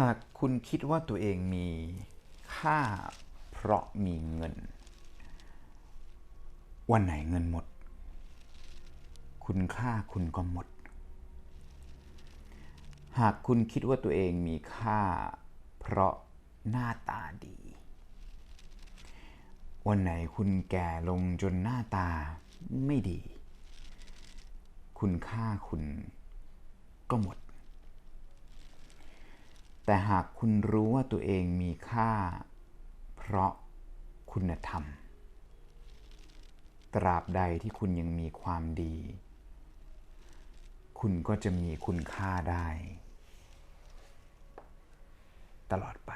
หากคุณคิดว่าตัวเองมีค่าเพราะมีเงิน วันไหนเงินหมด คุณค่าคุณก็หมด หากคุณคิดว่าตัวเองมีค่าเพราะหน้าตาดี วันไหนคุณแก่ลงจนหน้าตาไม่ดี คุณค่าคุณก็หมด แต่หากคุณรู้ว่าตัวเองมีค่า เพราะคุณธรรม ตราบใดที่คุณยังมีความดี คุณก็จะมีคุณค่าได้ ตลอดไป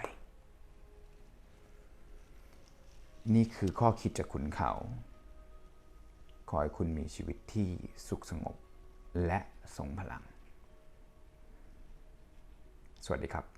นี่คือข้อคิดจากคุณเขา ขอให้คุณมีชีวิตที่สุขสงบและทรงพลัง สวัสดีครับ